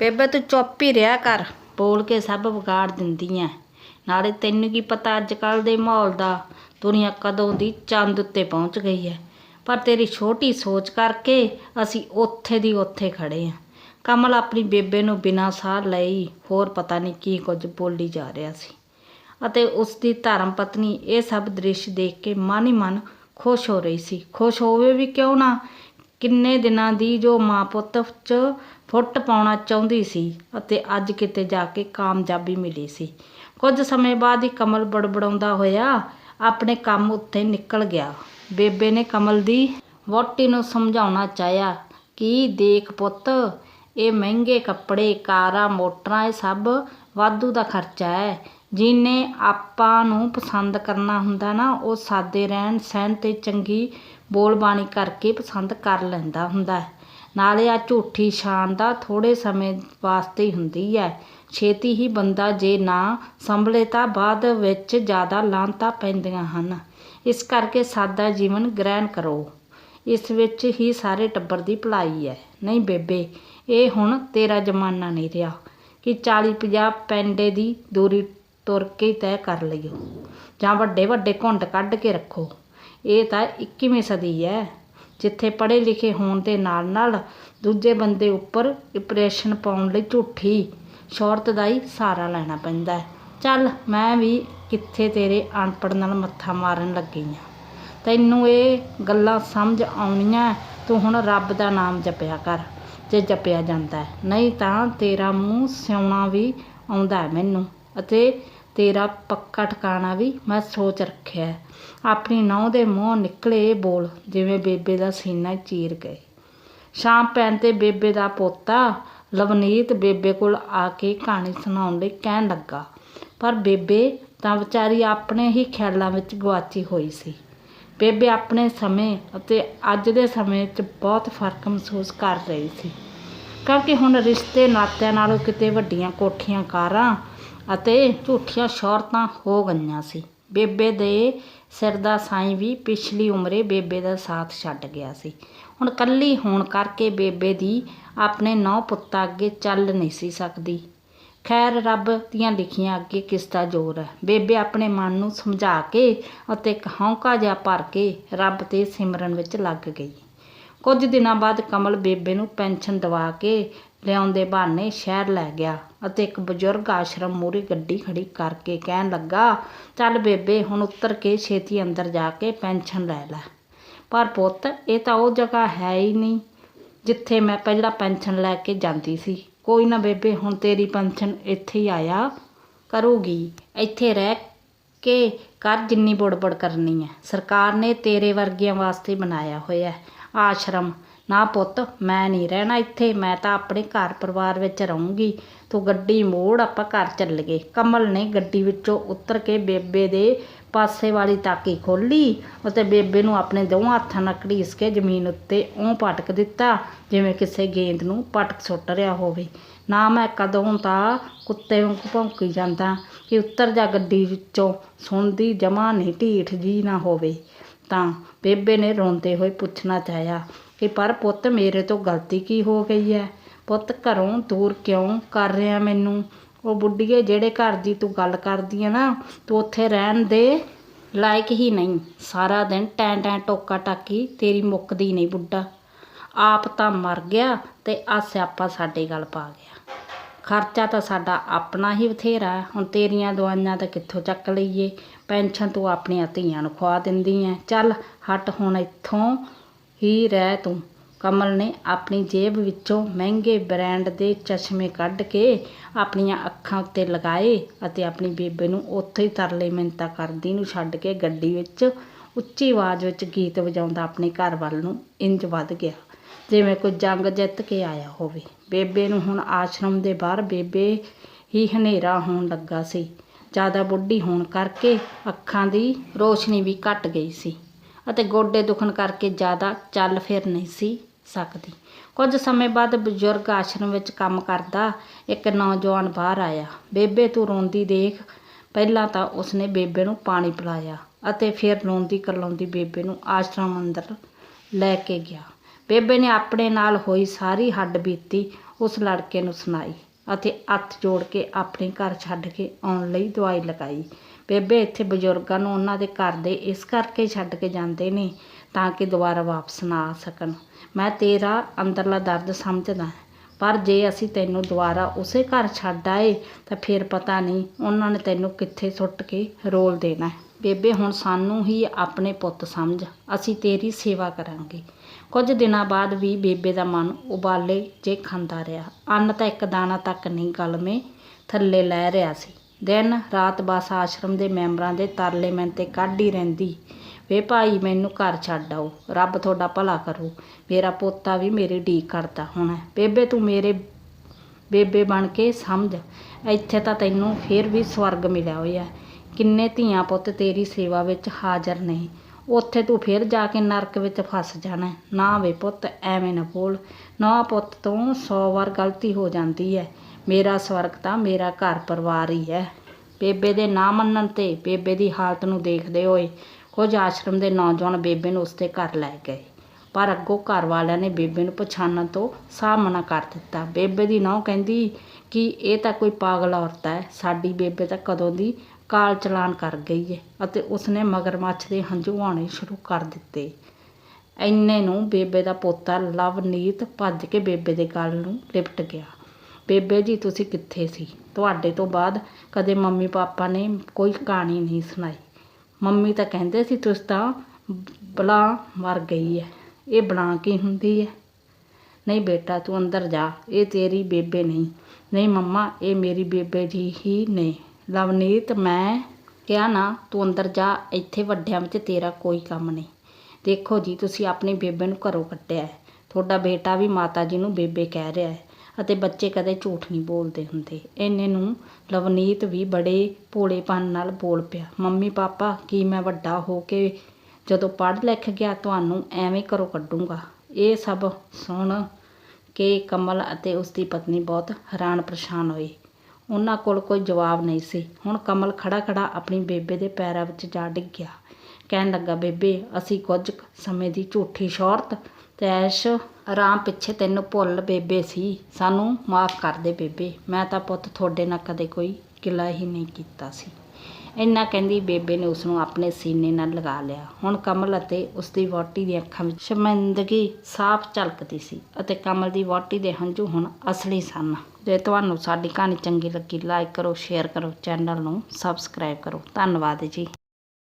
ਬੇਬੇ ਤੂੰ ਚੁੱਪ ਹੀ ਰਿਹਾ ਕਰ, ਬੋਲ ਕੇ ਸਭ ਵਿਗਾੜ ਦਿੰਦੀ ਐ ਨਾਲੇ ਤੈਨੂੰ ਕੀ ਪਤਾ ਅੱਜ ਕੱਲ ਦੇ ਮਾਹੌਲ ਦਾ, ਦੁਨੀਆ ਕਦੋਂ ਦੀ ਚੰਦ ਉੱਤੇ ਪਹੁੰਚ ਗਈ ਐ ਪਰ ਤੇਰੀ ਛੋਟੀ ਸੋਚ ਕਰਕੇ ਅਸੀਂ ਉੱਥੇ ਦੀ ਉੱਥੇ ਖੜੇ ਆਂ ਕਮਲ ਆਪਣੀ ਬੇਬੇ ਨੂੰ ਬਿਨਾਂ ਸਾਹ ਲਈ ਹੋਰ ਪਤਾ ਨਹੀਂ ਕੀ ਕੁਝ ਬੋਲੀ ਜਾ ਰਿਹਾ ਸੀ। ਅਤੇ ਉਸ ਦੀ ਧਰਮ ਪਤਨੀ ਇਹ ਸਭ ਦ੍ਰਿਸ਼ ਦੇਖ ਕੇ ਮਨ ਹੀ ਮਨ ਖੁਸ਼ ਹੋ ਰਹੀ ਸੀ। ਖੁਸ਼ ਹੋਵੇ ਵੀ ਕਿਉਂ ਨਾ ਕਿੰਨੇ ਦਿਨਾਂ ਦੀ ਜੋ ਮਾਂ ਪੁੱਤ 'ਚ ਫੁੱਟ ਪਾਉਣਾ ਚਾਹੁੰਦੀ ਸੀ ਅਤੇ ਅੱਜ ਕਿਤੇ ਜਾ ਕੇ ਕਾਮਯਾਬੀ ਮਿਲੀ ਸੀ। ਕੁਝ ਸਮੇਂ ਬਾਅਦ ਹੀ ਕਮਲ ਬੜਬੜਾਉਂਦਾ ਹੋਇਆ ਆਪਣੇ ਕੰਮ ਉੱਤੇ ਨਿਕਲ ਗਿਆ। ਬੇਬੇ ਨੇ ਕਮਲ ਦੀ ਵਹੁਟੀ ਨੂੰ ਸਮਝਾਉਣਾ ਚਾਹਿਆ ਕਿ, ਦੇਖ ਪੁੱਤ, ਇਹ ਮਹਿੰਗੇ ਕੱਪੜੇ, ਕਾਰਾਂ, ਮੋਟਰਾਂ, ਇਹ ਸਭ ਵਾਧੂ ਦਾ ਖਰਚਾ ਹੈ। ਜਿਹਨੇ ਆਪਾਂ ਨੂੰ ਪਸੰਦ ਕਰਨਾ ਹੁੰਦਾ ਨਾ, ਉਹ ਸਾਦੇ ਰਹਿਣ, ਸਹਿਣ ਤੇ ਚੰਗੀ ਬੋਲਬਾਣੀ ਕਰਕੇ ਪਸੰਦ ਕਰ ਲੈਂਦਾ ਹੁੰਦਾ ਹੈ। ਨਾਲੇ ਆ ਝੂਠੀ ਸ਼ਾਨ ਦਾ ਥੋੜੇ ਸਮੇਂ ਵਾਸਤੇ ਹੁੰਦੀ ਹੈ ਛੇਤੀ ਹੀ ਬੰਦਾ ਜੇ ਨਾ ਸੰਭਲੇ ਤਾਂ ਬਾਅਦ ਵਿੱਚ ਜ਼ਿਆਦਾ ਲਾਂਤਾਂ ਪੈਂਦੀਆਂ ਹਨ। ਇਸ ਕਰਕੇ ਸਾਦਾ ਜੀਵਨ ਗ੍ਰਹਿਣ ਕਰੋ। ਇਸ ਵਿੱਚ ਹੀ ਸਾਰੇ ਟੱਬਰ ਦੀ ਭਲਾਈ ਹੈ ਨਹੀਂ ਬੇਬੇ, ਇਹ ਹੁਣ ਤੇਰਾ ਜ਼ਮਾਨਾ ਨਹੀਂ ਰਿਹਾ ਕਿ 40 50 ਪੈਂਡੇ ਦੀ ਦੂਰੀ ਤੁਰ ਕੇ ਤੈਅ ਕਰ ਲਈਓ। ਜਾਂ ਵੱਡੇ ਵੱਡੇ ਘੁੰਡ ਕੱਢ ਕੇ ਰੱਖੋ। ਇਹ ਤਾਂ 21ਵੀਂ ਸਦੀ ਹੈ ਜਿੱਥੇ ਪੜ੍ਹੇ ਲਿਖੇ ਹੋਣ ਦੇ ਨਾਲ ਨਾਲ ਦੂਜੇ ਬੰਦੇ ਉੱਪਰ ਇੰਪ੍ਰੈਸ਼ਨ ਪਾਉਣ ਲਈ ਝੂਠੀ ਸ਼ੌਹਰਤ ਦਾ ਹੀ ਸਹਾਰਾ ਲੈਣਾ ਪੈਂਦਾ ਚੱਲ ਮੈਂ ਵੀ ਕਿੱਥੇ ਤੇਰੇ ਅਨਪੜ੍ਹ ਨਾਲ ਮੱਥਾ ਮਾਰਨ ਲੱਗੀ ਹਾਂ। ਤੈਨੂੰ ਇਹ ਗੱਲਾਂ ਸਮਝ ਆਉਣੀਆਂ ਤੂੰ ਹੁਣ ਰੱਬ ਦਾ ਨਾਮ ਜਪਿਆ ਕਰ, ਜੇ ਜਪਿਆ ਜਾਂਦਾ ਨਹੀਂ ਤਾਂ ਤੇਰਾ ਮੂੰਹ ਸਿਉਣਾ ਵੀ ਆਉਂਦਾ ਹੈ ਮੈਨੂੰ ਅਤੇ ਤੇਰਾ ਪੱਕਾ ਠਿਕਾਣਾ ਵੀ ਮੈਂ ਸੋਚ ਰੱਖਿਆ ਆਪਣੀ ਨਹੁੰ ਦੇ ਮੂੰਹ ਨਿਕਲੇ ਇਹ ਬੋਲ, ਜਿਵੇਂ ਬੇਬੇ ਦਾ ਸੀਨਾ ਚੀਰ ਗਏ। ਸ਼ਾਮ ਪੈਣ ਤੇ ਬੇਬੇ ਦਾ ਪੋਤਾ ਲਵਨੀਤ ਬੇਬੇ ਕੋਲ ਆ ਕੇ ਕਹਾਣੀ ਸੁਣਾਉਣ ਲਈ ਕਹਿਣ ਲੱਗਾ। ਪਰ ਬੇਬੇ ਤਾਂ ਵਿਚਾਰੀ ਆਪਣੇ ਹੀ ਖਿਆਲਾਂ ਵਿੱਚ ਗੁਆਚੀ ਹੋਈ ਸੀ। ਬੇਬੇ ਆਪਣੇ ਸਮੇਂ ਅਤੇ ਅੱਜ ਦੇ ਸਮੇਂ 'ਚ ਬਹੁਤ ਫ਼ਰਕ ਮਹਿਸੂਸ ਕਰ ਰਹੀ ਸੀ। ਕਿਉਂਕਿ ਹੁਣ ਰਿਸ਼ਤੇ ਨਾਤਿਆਂ ਨਾਲੋਂ ਕਿਤੇ ਵੱਡੀਆਂ ਕੋਠੀਆਂ ਕਾਰਾਂ ਅਤੇ ਝੂਠੀਆਂ ਸ਼ੌਹਰਤਾਂ ਹੋ ਗਈਆਂ ਸੀ। ਬੇਬੇ ਦੇ ਸਿਰ ਦਾ ਸਾਈਂ ਵੀ ਪਿਛਲੀ ਉਮਰੇ ਬੇਬੇ ਦਾ ਸਾਥ ਛੱਡ ਗਿਆ ਸੀ। ਹੁਣ ਕੱਲੀ ਹੋਣ ਕਰਕੇ ਬੇਬੇ ਦੀ ਆਪਣੇ ਨੌ ਪੁੱਤਾਂ ਅੱਗੇ ਚੱਲ ਨਹੀਂ ਸੀ ਸਕਦੀ। ਖੈਰ, ਰੱਬ ਦੀਆਂ ਲਿਖੀਆਂ ਅੱਗੇ ਕਿਸ ਦਾ ਜ਼ੋਰ ਹੈ? ਬੇਬੇ ਆਪਣੇ ਮਨ ਨੂੰ ਸਮਝਾ ਕੇ ਅਤੇ ਇੱਕ ਹੌਂਕਾ ਜਿਹਾ ਭਰ ਕੇ ਰੱਬ ਤੇ ਸਿਮਰਨ ਵਿੱਚ ਲੱਗ ਗਈ। ਕੁਝ ਦਿਨਾਂ ਬਾਅਦ ਕਮਲ ਬੇਬੇ ਨੂੰ ਪੈਨਸ਼ਨ ਦਵਾ ਕੇ ਲਿਆਉਣ ਦੇ ਬਹਾਨੇ ਸ਼ਹਿਰ ਲੈ ਗਿਆ ਅਤੇ ਇੱਕ ਬਜ਼ੁਰਗ ਆਸ਼ਰਮ ਮੂਹਰੇ ਗੱਡੀ ਖੜੀ ਕਰਕੇ ਕਹਿਣ ਲੱਗਾ, ਚੱਲ ਬੇਬੇ, ਹੁਣ ਉੱਤਰ ਕੇ ਛੇਤੀ ਅੰਦਰ ਜਾ ਕੇ ਪੈਨਸ਼ਨ ਲੈ ਲੈ। ਪਰ ਪੁੱਤ, ਇਹ ਤਾਂ ਉਹ ਜਗ੍ਹਾ ਹੈ ਹੀ ਨਹੀਂ ਜਿੱਥੇ ਮੈਂ ਪਹਿਲਾਂ ਪੈਨਸ਼ਨ ਲੈ ਕੇ ਜਾਂਦੀ ਸੀ। ਕੋਈ ਨਾ ਬੇਬੇ, ਹੁਣ ਤੇਰੀ ਪੈਨਸ਼ਨ ਇੱਥੇ ਹੀ ਆਇਆ ਕਰੂਗੀ। ਇੱਥੇ ਰਹਿ ਕੇ ਕਰ ਜਿੰਨੀ ਬੁੜਬੁੜ ਕਰਨੀ ਹੈ। ਸਰਕਾਰ ਨੇ ਤੇਰੇ ਵਰਗਿਆਂ ਵਾਸਤੇ ਬਣਾਇਆ ਹੋਇਆ ਆਸ਼ਰਮ। ਨਾ ਪੁੱਤ, ਮੈਂ ਨਹੀਂ ਰਹਿਣਾ ਇੱਥੇ, ਮੈਂ ਤਾਂ ਆਪਣੇ ਘਰ ਪਰਿਵਾਰ ਵਿੱਚ ਰਹੂੰਗੀ। ਤੂੰ ਗੱਡੀ ਮੋੜ, ਆਪਾਂ ਘਰ ਚੱਲੀਏ। ਕਮਲ ਨੇ ਗੱਡੀ ਵਿੱਚੋਂ ਉਤਰ ਕੇ ਬੇਬੇ ਦੇ ਪਾਸੇ ਵਾਲੀ ਤਾਕੀ ਖੋਲੀ ਅਤੇ ਬੇਬੇ ਨੂੰ ਆਪਣੇ ਦੋਵਾਂ ਹੱਥਾਂ ਨਾਲ ਘੜੀਸ ਕੇ ਜ਼ਮੀਨ ਉੱਤੇ ਉਹ ਪਟਕ ਦਿੱਤਾ, ਜਿਵੇਂ ਕਿਸੇ ਗੇਂਦ ਨੂੰ ਪਟਕ ਸੁੱਟ ਰਿਹਾ ਹੋਵੇ। ਨਾ ਮੈਂ ਕਦੋਂ ਤਾਂ ਕੁੱਤੇ ਵਾਂਗੂ ਭੌਂਕੀ ਜਾਂਦਾ ਕਿ ਉੱਤਰ ਜਾ ਗੱਡੀ ਵਿੱਚੋਂ ਸੁਣਦੀ ਜਮਾ ਨਹੀਂ ਢੀਠ ਜੀ ਨਾ ਹੋਵੇ। ਤਾਂ ਬੇਬੇ ਨੇ ਰੋਂਦੇ ਹੋਏ ਪੁੱਛਣਾ ਚਾਹਿਆ ਕਿ ਪਰ ਪੁੱਤ ਮੇਰੇ ਤੋਂ ਗਲਤੀ ਕੀ ਹੋ ਗਈ ਹੈ ਪੁੱਤ ਘਰੋਂ ਦੂਰ ਕਿਉਂ ਕਰ ਰਿਹਾ ਮੈਨੂੰ? ਉਹ ਬੁੱਢੀਏ ਜਿਹੜੇ ਘਰ ਦੀ ਤੂੰ ਗੱਲ ਕਰਦੀ ਹੈ ਨਾ, ਤੂੰ ਉੱਥੇ ਰਹਿਣ ਦੇ ਲਾਇਕ ਹੀ ਨਹੀਂ। ਸਾਰਾ ਦਿਨ ਟੈਂ ਟੈਂ ਟੋਕਾ ਟਾਕੀ ਤੇਰੀ ਮੁੱਕਦੀ ਨਹੀਂ ਬੁੱਢਾ। ਆਪ ਤਾਂ ਮਰ ਗਿਆ ਤੇ ਆ ਸਿਆਪਾ ਸਾਡੇ ਗੱਲ ਪਾ ਗਿਆ। ਖਰਚਾ ਤਾਂ ਸਾਡਾ ਆਪਣਾ ਹੀ ਬਥੇਰਾ ਹੁਣ ਤੇਰੀਆਂ ਦਵਾਈਆਂ ਤਾਂ ਕਿੱਥੋਂ ਚੱਕ ਲਈਏ? ਪੈਨਸ਼ਨ ਤੂੰ ਆਪਣੀਆਂ ਧੀਆਂ ਨੂੰ ਖਵਾ ਦਿੰਦੀ ਐ। ਚੱਲ ਹਟ ਹੁਣ ਇੱਥੋਂ। ਹੀ ਰਹਿ ਤੂੰ। ਕਮਲ ਨੇ ਆਪਣੀ ਜੇਬ ਵਿੱਚੋਂ ਮਹਿੰਗੇ ਬ੍ਰਾਂਡ ਦੇ ਚਸ਼ਮੇ ਕੱਢ ਕੇ ਆਪਣੀਆਂ ਅੱਖਾਂ ਉੱਤੇ ਲਗਾਏ ਅਤੇ ਆਪਣੀ ਬੇਬੇ ਨੂੰ ਉੱਥੇ ਹੀ ਤਰਲੇ ਮਿੰਤਾ ਕਰਦੀ ਨੂੰ ਛੱਡ ਕੇ ਗੱਡੀ ਵਿੱਚ ਉੱਚੀ ਆਵਾਜ਼ ਵਿੱਚ ਗੀਤ ਵਜਾਉਂਦਾ ਆਪਣੇ ਘਰ ਵੱਲ ਨੂੰ ਇੰਜ ਵੱਧ ਗਿਆ। ਜਿਵੇਂ ਕੋਈ ਜੰਗ ਜਿੱਤ ਕੇ ਆਇਆ ਹੋਵੇ। ਬੇਬੇ ਨੂੰ ਹੁਣ ਆਸ਼ਰਮ ਦੇ ਬਾਹਰ ਬੇਬੇ ਹੀ ਹਨੇਰਾ ਹੋਣ ਲੱਗਾ ਸੀ। ਜ਼ਿਆਦਾ ਬੁੱਢੀ ਹੋਣ ਕਰਕੇ ਅੱਖਾਂ ਦੀ ਰੋਸ਼ਨੀ ਵੀ ਘਟ ਗਈ ਸੀ। ਅਤੇ ਗੋਡੇ ਦੁਖਣ ਕਰਕੇ ਜ਼ਿਆਦਾ ਚੱਲ ਫਿਰ ਨਹੀਂ ਸੀ ਸਕਦੀ। ਕੁਝ ਸਮੇਂ ਬਾਅਦ ਬਜ਼ੁਰਗ ਆਸ਼ਰਮ ਵਿੱਚ ਕੰਮ ਕਰਦਾ ਇੱਕ ਨੌਜਵਾਨ ਬਾਹਰ ਆਇਆ। ਬੇਬੇ ਤੂੰ ਰੋਂਦੀ ਦੇਖ। ਪਹਿਲਾਂ ਤਾਂ ਉਸਨੇ ਬੇਬੇ ਨੂੰ ਪਾਣੀ ਪਿਲਾਇਆ ਅਤੇ ਫਿਰ ਰੋਂਦੀ ਕਰਲਾਉਂਦੀ ਬੇਬੇ ਨੂੰ ਆਸ਼ਰਮ ਅੰਦਰ ਲੈ ਕੇ ਗਿਆ। ਬੇਬੇ ਨੇ ਆਪਣੇ ਨਾਲ ਹੋਈ ਸਾਰੀ ਹੱਡ ਬੀਤੀ ਉਸ ਲੜਕੇ ਨੂੰ ਸੁਣਾਈ ਅਤੇ ਹੱਥ ਜੋੜ ਕੇ ਆਪਣੇ ਘਰ ਛੱਡ ਕੇ ਆਉਣ ਲਈ ਦਵਾਈ ਲਗਾਈ। ਬੇਬੇ, ਇੱਥੇ ਬਜ਼ੁਰਗਾਂ ਨੂੰ ਉਹਨਾਂ ਦੇ ਘਰ ਦੇ ਇਸ ਕਰਕੇ ਛੱਡ ਕੇ ਜਾਂਦੇ ਨੇ ਤਾਂ ਕਿ ਦੁਬਾਰਾ ਵਾਪਸ ਨਾ ਆ ਸਕਣ। ਮੈਂ ਤੇਰਾ ਅੰਦਰਲਾ ਦਰਦ ਸਮਝਦਾ ਪਰ ਜੇ ਅਸੀਂ ਤੈਨੂੰ ਦੁਬਾਰਾ ਉਸੇ ਘਰ ਛੱਡ ਆਏ ਤਾਂ ਫਿਰ ਪਤਾ ਨਹੀਂ ਉਹਨਾਂ ਨੇ ਤੈਨੂੰ ਕਿੱਥੇ ਸੁੱਟ ਕੇ ਰੋਲ ਦੇਣਾ ਬੇਬੇ, ਹੁਣ ਸਾਨੂੰ ਹੀ ਆਪਣੇ ਪੁੱਤ ਸਮਝ, ਅਸੀਂ ਤੇਰੀ ਸੇਵਾ ਕਰਾਂਗੇ। ਕੁਝ ਦਿਨਾਂ ਬਾਅਦ ਵੀ ਬੇਬੇ ਦਾ ਮਨ ਉਬਾਲੇ ਜੇ ਖਾਂਦਾ ਰਿਹਾ। ਅੰਨ ਤਾਂ ਇੱਕ ਦਾਣਾ ਤੱਕ ਨਹੀਂ ਗਲਮੇ ਥੱਲੇ ਲੈ ਰਿਹਾ ਸੀ। ਦਿਨ ਰਾਤ ਬਸ ਆਸ਼ਰਮ ਦੇ ਮੈਂਬਰਾਂ ਦੇ ਤਰਲੇ ਮਿੰਤੇ ਕੱਢ ਹੀ ਰਹਿੰਦੀ। ਵੇ ਭਾਈ, ਮੈਨੂੰ ਘਰ ਛੱਡ ਆਓ। ਰੱਬ ਤੁਹਾਡਾ ਭਲਾ ਕਰੂ। ਮੇਰਾ ਪੋਤਾ ਵੀ ਮੇਰੀ ਢੀਕ ਕਰਦਾ ਹੋਣਾ। ਬੇਬੇ, ਤੂੰ ਮੇਰੇ ਬੇਬੇ ਬਣ ਕੇ ਸਮਝ। ਇੱਥੇ ਤਾਂ ਤੈਨੂੰ ਫਿਰ ਵੀ ਸਵਰਗ ਮਿਲਿਆ ਹੋਇਆ ਕਿੰਨੇ ਧੀਆਂ ਪੁੱਤ ਤੇਰੀ ਸੇਵਾ ਵਿੱਚ ਹਾਜ਼ਰ ਨਹੀਂ ਉੱਥੇ ਤੂੰ ਫਿਰ ਜਾ ਕੇ ਨਰਕ ਵਿੱਚ ਫਸ ਜਾਣਾ ਨਾ ਵੇ ਪੁੱਤ, ਐਵੇਂ ਨਾ ਬੋਲ। ਨਾ ਪੁੱਤ, ਤੋਂ 100 ਵਾਰ ਗਲਤੀ ਹੋ ਜਾਂਦੀ ਹੈ। ਮੇਰਾ ਸਵਰਗ ਤਾਂ ਮੇਰਾ ਘਰ ਪਰਿਵਾਰ ਹੀ ਹੈ। ਬੇਬੇ ਦੇ ਨਾ ਮੰਨਣ ਤੇ ਬੇਬੇ ਦੀ ਹਾਲਤ ਨੂੰ ਦੇਖਦੇ ਹੋਏ ਕੁਝ ਆਸ਼ਰਮ ਦੇ ਨੌਜਵਾਨ ਬੇਬੇ ਨੂੰ ਉਸਦੇ ਘਰ ਲੈ ਗਏ। ਪਰ ਅੱਗੋਂ ਘਰ ਵਾਲਿਆਂ ਨੇ ਬੇਬੇ ਨੂੰ ਪਛਾਣਨ ਤੋਂ ਸਾਹਮਣਾ ਕਰ ਦਿੱਤਾ। ਬੇਬੇ ਦੀ ਨੌਂ ਕਹਿੰਦੀ ਕਿ ਇਹ ਤਾਂ ਕੋਈ ਪਾਗਲ ਔਰਤ ਹੈ, ਸਾਡੀ ਬੇਬੇ ਤਾਂ ਕਦੋਂ ਦੀ ਕਾਲ ਚਲਾਨ ਕਰ ਗਈ ਹੈ ਅਤੇ ਉਸਨੇ ਮਗਰਮੱਛ ਦੇ ਹੰਝੂ ਆਉਣੇ ਸ਼ੁਰੂ ਕਰ ਦਿੱਤੇ। ਇੰਨੇ ਨੂੰ ਬੇਬੇ ਦਾ ਪੋਤਾ ਲਵਨੀਤ ਭੱਜ ਕੇ ਬੇਬੇ ਦੇ ਗਲ ਨੂੰ ਲਿਪਟ ਗਿਆ। ਬੇਬੇ ਜੀ, ਤੁਸੀਂ ਕਿੱਥੇ ਸੀ? ਤੁਹਾਡੇ ਤੋਂ ਬਾਅਦ ਕਦੇ ਮੰਮੀ ਪਾਪਾ ਨੇ ਕੋਈ ਕਹਾਣੀ ਨਹੀਂ ਸੁਣਾਈ। ਮੰਮੀ ਤਾਂ ਕਹਿੰਦੇ ਸੀ, ਤੁਸੀਂ ਤਾਂ ਬਲਾ ਮਰ ਗਈ ਹੈ ਇਹ ਬਲਾ ਕੀ ਹੁੰਦੀ ਹੈ ਨਹੀਂ ਬੇਟਾ, ਤੂੰ ਅੰਦਰ ਜਾ। ਇਹ ਤੇਰੀ ਬੇਬੇ ਨਹੀਂ। ਨਹੀਂ ਮੰਮਾ, ਇਹ ਮੇਰੀ ਬੇਬੇ ਜੀ ਹੀ ਨੇ। ਲਵਨੀਤ, ਮੈਂ ਕਿਹਾ ਨਾ, ਤੂੰ ਅੰਦਰ ਜਾ। ਇੱਥੇ ਵੱਡਿਆਂ ਵਿੱਚ ਤੇਰਾ ਕੋਈ ਕੰਮ ਨਹੀਂ। ਦੇਖੋ ਜੀ, ਤੁਸੀਂ ਆਪਣੀ ਬੇਬੇ ਨੂੰ ਘਰੋਂ ਕੱਟਿਆ ਹੈ ਤੁਹਾਡਾ ਬੇਟਾ ਵੀ ਮਾਤਾ ਜੀ ਨੂੰ ਬੇਬੇ ਕਹਿ ਰਿਹਾ ਹੈ ਅਤੇ ਬੱਚੇ ਕਦੇ ਝੂਠ ਨਹੀਂ ਬੋਲਦੇ ਹੁੰਦੇ। ਇੰਨੇ ਨੂੰ ਲਵਨੀਤ ਵੀ ਬੜੇ ਭੋਲੇਪਨ ਨਾਲ ਬੋਲ ਪਿਆ, ਮੰਮੀ ਪਾਪਾ, ਕੀ ਮੈਂ ਵੱਡਾ ਹੋ ਕੇ ਜਦੋਂ ਪੜ੍ਹ ਲਿਖ ਗਿਆ ਤੁਹਾਨੂੰ ਐਵੇਂ ਘਰੋਂ ਕੱਢੂੰਗਾ? ਇਹ ਸਭ ਸੁਣ ਕੇ ਕਮਲ ਅਤੇ ਉਸ ਦੀ ਪਤਨੀ ਬਹੁਤ ਹੈਰਾਨ ਪਰੇਸ਼ਾਨ ਹੋਏ। ਉਹਨਾਂ ਕੋਲ ਕੋਈ ਜਵਾਬ ਨਹੀਂ ਸੀ। ਹੁਣ ਕਮਲ ਖੜਾ ਖੜਾ ਆਪਣੀ ਬੇਬੇ ਦੇ ਪੈਰਾਂ ਵਿੱਚ ਜਾ ਡਿੱਗਿਆ ਕਹਿਣ ਲੱਗਾ, ਬੇਬੇ, ਅਸੀਂ ਕੁਝ ਸਮੇਂ ਦੀ ਝੂਠੀ ਸ਼ੌਹਰਤ ਤੇ ਆਰਾਮ ਪਿੱਛੇ ਤੈਨੂੰ ਭੁੱਲ ਬੇਬੇ ਸੀ। ਸਾਨੂੰ ਮਾਫ ਕਰ ਦੇ ਬੇਬੇ। ਮੈਂ ਤਾਂ ਪੁੱਤ ਤੁਹਾਡੇ ਨਾਲ ਕਦੇ ਕੋਈ ਗਿਲਾ ਹੀ ਨਹੀਂ ਕੀਤਾ ਸੀ। ਇੰਨਾ ਕਹਿੰਦੀ ਬੇਬੇ ਨੇ ਉਸ ਨੂੰ ਆਪਣੇ ਸੀਨੇ ਨਾਲ ਲਗਾ ਲਿਆ। ਹੁਣ ਕਮਲ ਅਤੇ ਉਸ ਦੀ ਵਹੁਟੀ ਦੀਆਂ ਅੱਖਾਂ ਵਿੱਚ ਸ਼ਰਮਿੰਦਗੀ ਸਾਫ਼ ਝਲਕਦੀ ਸੀ ਅਤੇ ਕਮਲ ਦੀ ਵਹੁਟੀ ਦੇ ਹੰਝੂ ਹੁਣ ਅਸਲੀ ਸਨ। ਜੇ ਤੁਹਾਨੂੰ ਸਾਡੀ ਕਹਾਣੀ ਚੰਗੀ ਲੱਗੀ ਲਾਈਕ ਕਰੋ ਸ਼ੇਅਰ ਕਰੋ ਚੈਨਲ ਨੂੰ ਸਬਸਕ੍ਰਾਈਬ ਕਰੋ। ਧੰਨਵਾਦ ਜੀ।